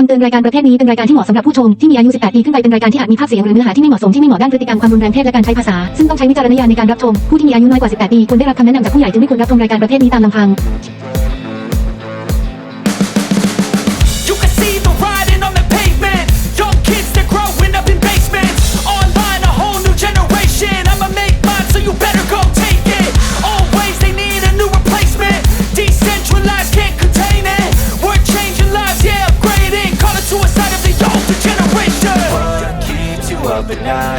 คำเตือนรายการประเภทนี้เป็นรายการที่เหมาะสำหรับผู้ชมที่มีอายุ 18 ปีขึ้นไปเป็นรายการที่อาจมีภาพเสียงหรือเนื้อหาที่ไม่เหมาะสมที่ไม่เหมาะด้านพฤติกรรมความรุนแรงเพศและการใช้ภาษา ซึ่งต้องใช้วิจารณญาณในการรับชมผู้ที่มีอายุน้อยกว่า 18 ปีควรได้รับคำแนะนำจากผู้ใหญ่จึงไม่ควรรับชมรายการประเภทนี้ตามลำพัง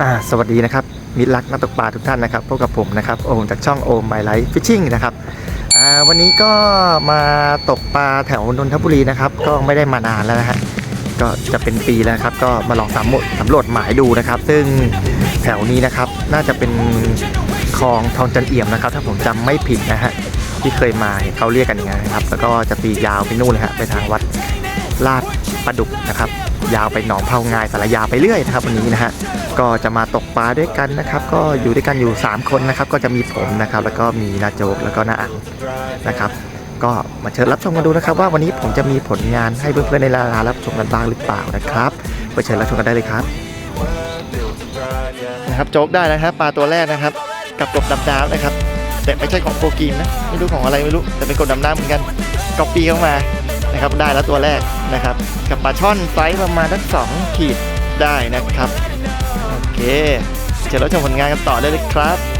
อ่าสวัสดีนะครับมิตรรักนักตกปลาทุกท่านนะครับพบกับผมนะครับโอมจากช่องโอมไมไลฟ์ฟิชชิ่งนะครับอ่าวันนี้ก็มาตกปลาแถวนนทบุรีนะครับก็ไม่ได้มานานแล้วนะฮะก็จะเป็นปีแล้วครับก็มาลองสำรวจสำรวจหมายดูนะครับ ซึ่งแถวนี้นะครับน่าจะเป็นคลองทองจันเอี่ยมนะครับ ถ้าผมจำไม่ผิดนะฮะที่เคยมาเห็นเขาเรียกกันอย่างนี้นะครับ แล้วก็จะตียาวไปนู่นเลยฮะไปทางวัดลาด ประดุกนะครับ ยาวไปหนองเผางายสารยาไปเรื่อยนะครับวันนี้นะฮะก็จะมาตกปลาด้วยกันนะครับ ก็อยู่ด้วยกันอยู่ 3 คนนะครับ ก็จะมีผมนะครับ แล้วก็มีนาโจกแล้วก็นาอังนะครับ ก็มาเชิญรับชมกันดูนะครับ ว่าวันนี้ผมจะมีผลงานให้เพื่อนๆในร้ารับชมกันบ้างหรือเปล่านะครับไปเชิญรับชมกันได้เลยครับนะครับโจ๊กได้นะครับปลาตัวแรกนะครับ กับกบดำน้ำนะครับ แต่ไม่ใช่ของโปรกีมนะไม่รู้ของอะไรไม่รู้แต่เป็นกบดำน้ำเหมือนกันก๊อปปี้เข้ามานะครับได้แล้วตัวแรก นะครับ กับปลาช่อนไซส์ประมาณทั้งสองขีดได้นะครับ โอเคเดี๋ยวเราชมผลงานกันต่อได้เลยครับ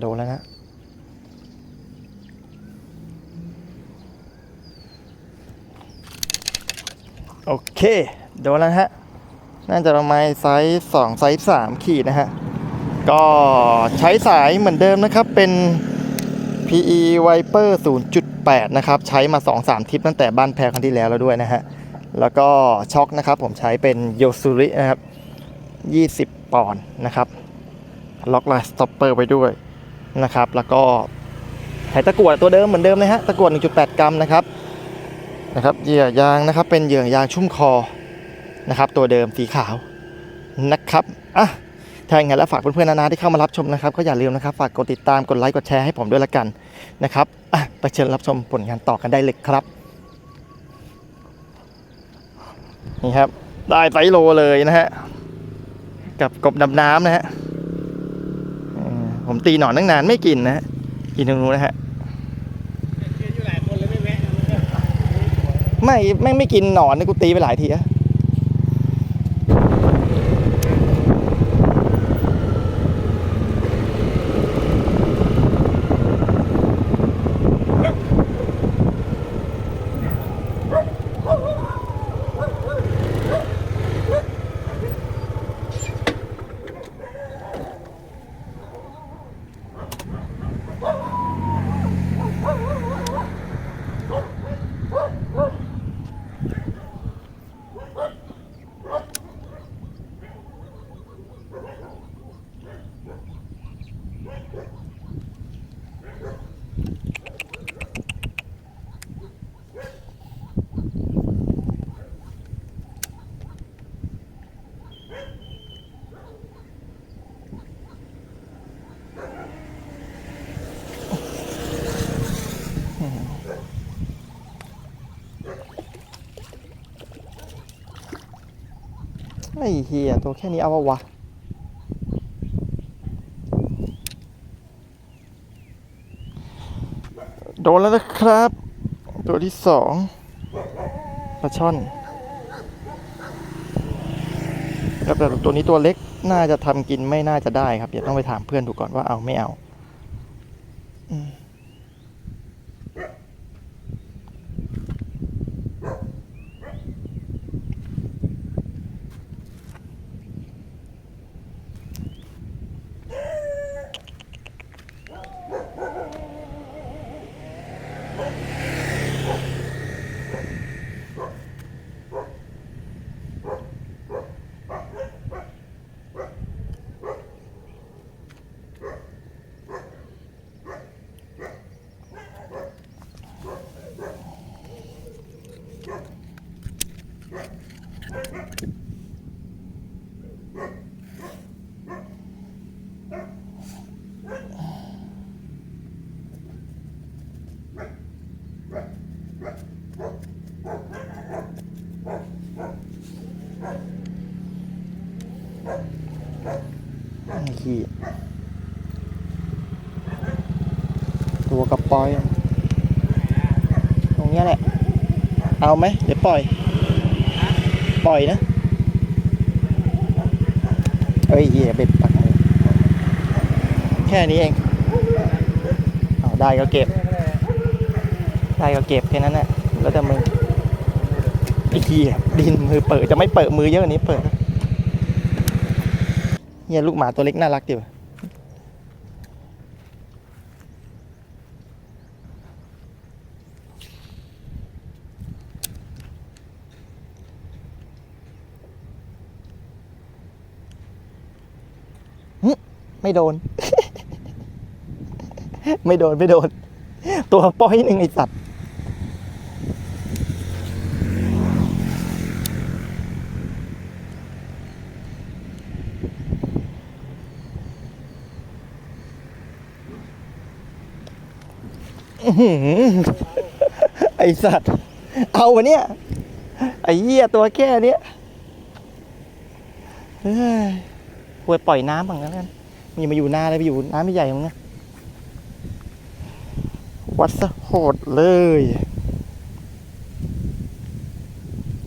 โดนแล้วนะโอเค โดนแล้วฮะ น่าจะประมาณไซส์สองไซส์สามขีดนะฮะ ก็ใช้สายเหมือนเดิมนะครับ เป็น PE Viper 0.8 นะครับ ใช้มา 2-3 ทริปตั้งแต่บ้านแพรครั้งที่แล้วแล้วด้วยนะฮะ แล้วก็ช็อคนะครับ ผมใช้เป็นโยซูรินะครับ 20 ปอนด์นะครับ ล็อกไลน์สต็อปเปอร์ไว้ด้วย นะครับ แล้วก็ใช้ตะกั่วตัวเดิมเหมือนเดิมเลยฮะตะกั่ว1.8 กรัมนะครับนะครับเหยื่อยางนะครับเป็นเหยื่อยางชุ่มคอนะครับ ตัวเดิมสีขาวนะครับอะถ้าอย่างนั้นแล้วฝากเพื่อนๆนานาที่เข้ามารับชมนะครับ ก็อย่าลืมนะครับ ฝากกดติดตามกดไลค์กดแชร์ให้ผมด้วยละกันนะครับอะไปเชิญรับชมผลงานต่อกันได้เลยครับนี่ครับได้ไซโลเลยนะฮะกับกบดำน้ำนะฮะ ผมตีหนอนตั้งนานไม่กินนะฮะกินตรงนู้นนะฮะไม่ไม่ไม่กินหนอนนะกูตีไปหลายทีอะ อ้เฮียตัวแค่นี้เอาวะวะโดนแล้วนะครับ ตัวที่สองปลาช่อนครับแต่ตัวนี้ตัวเล็กน่าจะทำกินไม่น่าจะได้ครับ เดี๋ยวต้องไปถามเพื่อนดูก่อนว่าเอาไม่เอา อืมไอ้เฮีย ตัวกระปอย ตรงนี้แหละ เอาไหมเดี๋ยวปล่อย ปล่อยนะเอ้ยเหี้ยเบ็ดปักแค่นี้เองเอาได้ก็เก็บ ได้ก็เก็บแค่นั้นแหละแล้วแต่มึงไอ้เหี้ยดินมือเปิดจะไม่เปิดมือเยอะกว่านี้เปิดเหี้ยลูกหมาตัวเล็กน่ารักดิวะ ไม่โดน ไม่โดนไม่โดน ตัวป้อยหนึ่งไอสัตว์ไอสัตว์ เอาวะเนี่ย ไอเหี้ยตัวแค่เนี้ยเฮ้ยควรปล่อยน้ำบ้างแล้วกัน มีมาอยู่นาเลยไปอยู่น้ำไม่ใหญ่ตรงนี้วัดซะโหดเลย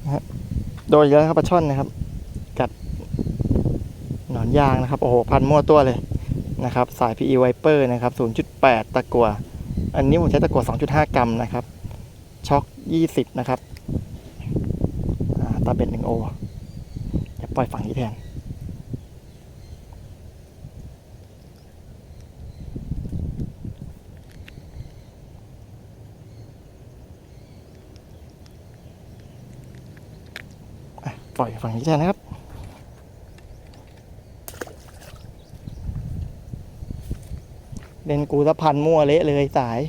นะฮะโดนเยอะครับปลาช่อนนะครับ กัดหนอนยางนะครับ โอ้โห พันมั่วตัวเลยนะครับ สาย PE Viper นะครับ 0.8 ตะกัว อันนี้ผมใช้ตะกัว 2.5 กรัมนะครับ ช็อค20 นะครับตาเบ็ด1โอจะปล่อยฝั่งนี้แทน ปล่อยฝั่งนี้แทนนะครับ เล่นกูสะพันมั่วเละเลยสาย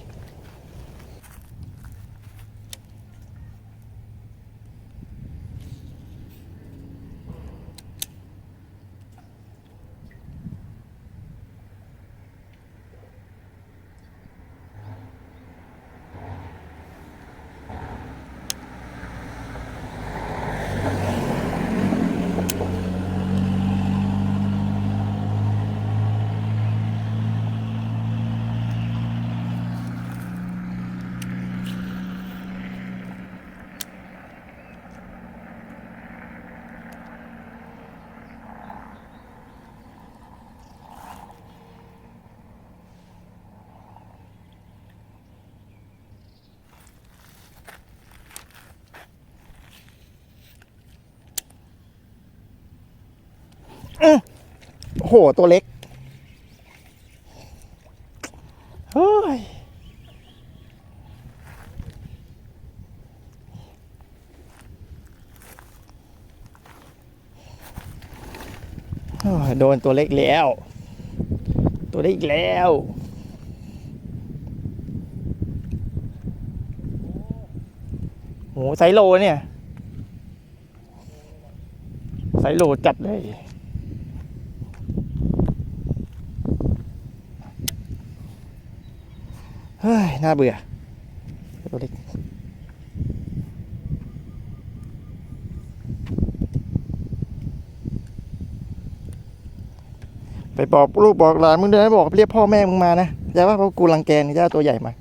โอ้โหตัวเล็กเฮ้ยโดนตัวเล็กแล้ว ตัวเล็กอีกแล้ว โหไซโลเนี่ย ไซโลจัดเลย เฮ้ย น่าเบื่อตัวเล็กไปบอกลูกบอกหลานมึงเดินไปบอกเรียกพ่อแม่มึงมานะอย่าว่าเพราะกูรังแกนี่จะเอาตัวใหญ่มา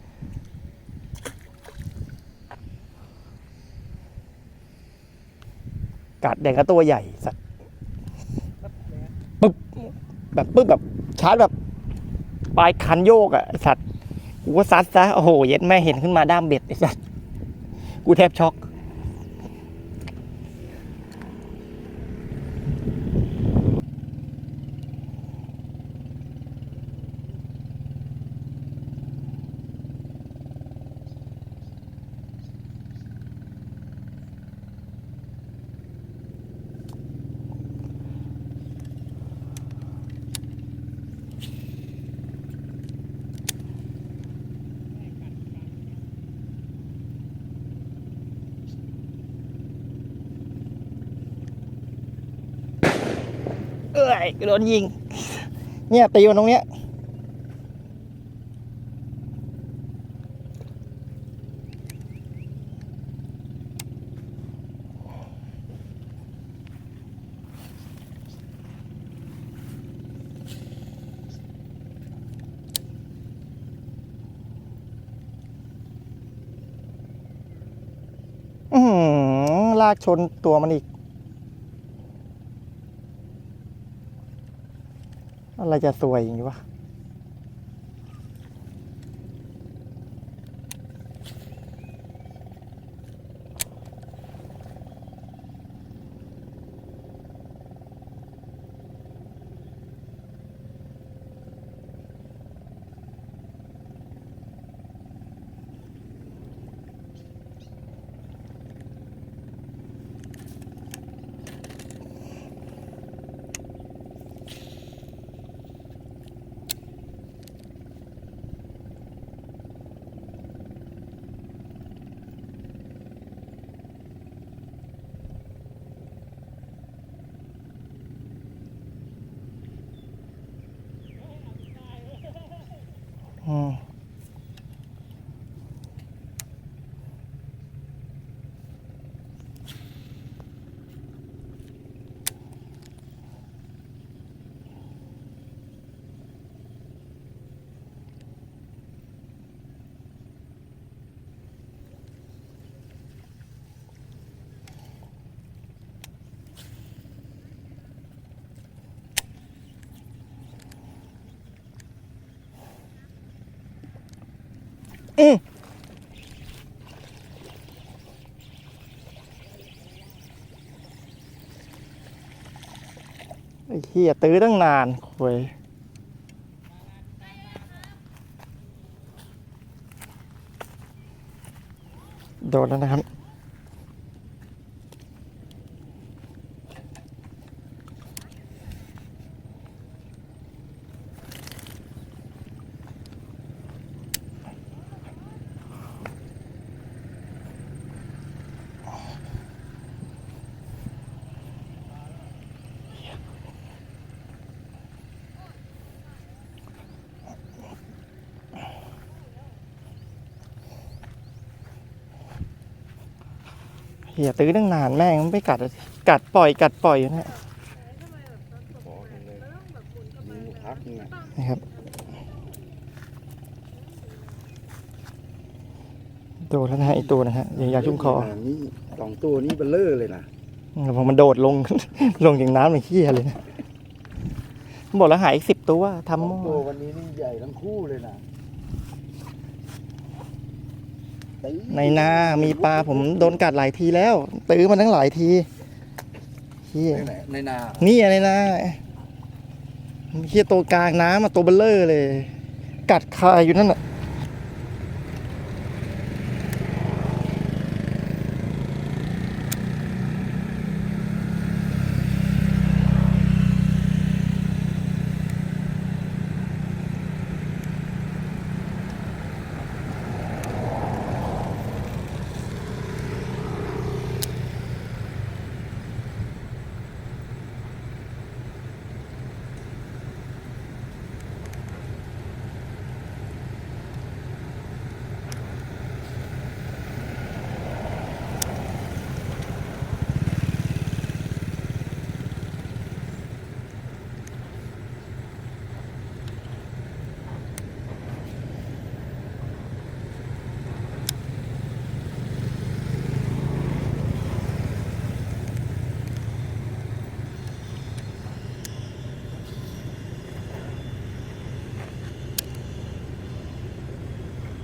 กัดแดงก็ตัวใหญ่สัตว์ปึ๊บแบบปึ๊บแบบชาร์จแบบปลายคันโยกอะสัตว์ กูก็ซัดซะโอ้โหเย็ดแม่เห็นขึ้นมาด้ามเบ็ดไอ้สัสกูแทบช็อก เอ้ยโดนยิง เนี่ยตีมันตรงเนี้ยลากชนตัวมันอีก อะไรจะสวยอย่างนี้วะ อืไอ้เหี้ยตื้อตั้งนานคุยโดนแล้วนะครับ เหี้ยตื้อตั้งนานแม่งมันไม่กัดอะสิกัดปล่อยกัดปล่อยอยู่เนะนะครับ โดนแล้วนะฮะไอตัวนะฮะยังยาชุ่มคอนี่สองตัวนี้เบลเลอร์เลยนะแล้วพอมันโดดลง ลงอย่างน้ำอย่างขี้ยเลยนะบอกแล้วหายอีกสิบตัวทำหม้อตัววันนี้นี่ใหญ่ทั้งคู่เลยนะ ในนามีปลาผมโดนกัดหลายทีแล้ว ตื้อมันทั้งหลายทีเฮียในไหนในนานี่อะไรนะเฮียตัวกลางน้ำมาตัวเบลเลอร์เลย กัดคาอยู่นั่นน่ะ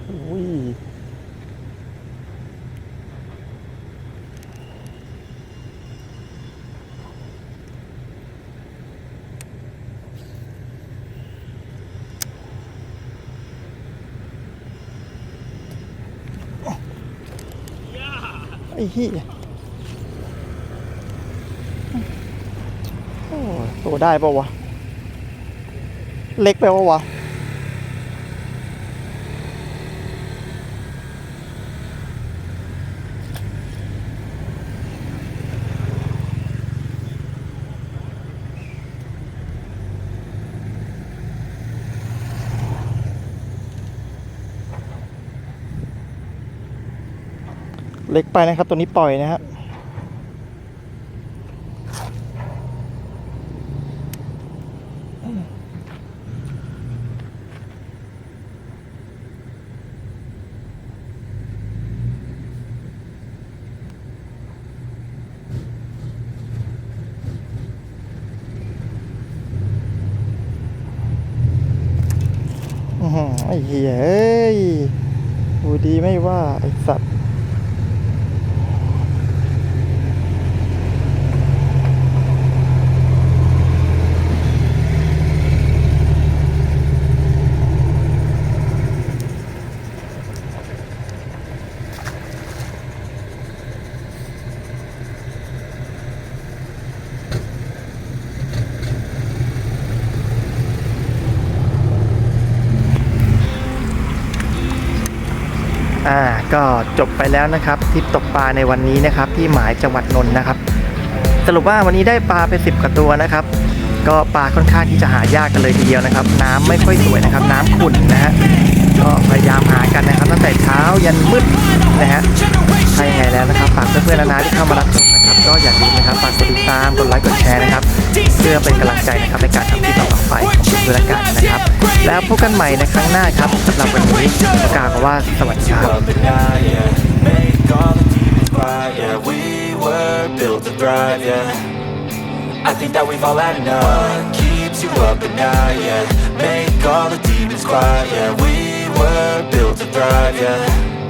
อุ้ย ไอ้เหี้ยโอ้ตัวได้ปะวะ เล็กไปปะวะ เล็กไปนะครับ ตัวนี้ปล่อยนะฮะอื้อหือไอ้เหี้ยเอ้ยดูดีไม่ว่า ไอ้สัตว์ อ่าก็จบไปแล้วนะครับทริปตกปลาในวันนี้นะครับ ที่หมายจังหวัดนนท์นะครับ สรุปว่าวันนี้ได้ปลาไปสิบกว่าตัวนะครับ ก็ปลาค่อนข้างที่จะหายากกันเลยทีเดียวนะครับ น้ำไม่ค่อยสวยนะครับ น้ำขุ่นนะฮะก็พยายามหากันนะครับตั้งแต่เช้ายันมืดนะฮะถ้ายังไงแล้วนะครับฝากเพื่อนๆนานาที่เข้ามารับชมับ ก็อย่าลืมนะครับฝากกดติดตามกดไลค์กดแชร์นะครับ เพื่อเป็นกำลังใจนะครับในการทำคลิปต่อไปของคุณด้วยละกันนะครับ แล้วพบกันใหม่ในครั้งหน้าครับสำหรับวันนี้ประกาศว่าสวัสดีครับ I think that we've all had enough What keeps you up at night, yeah Make all the demons quiet, yeah We were built to thrive, yeah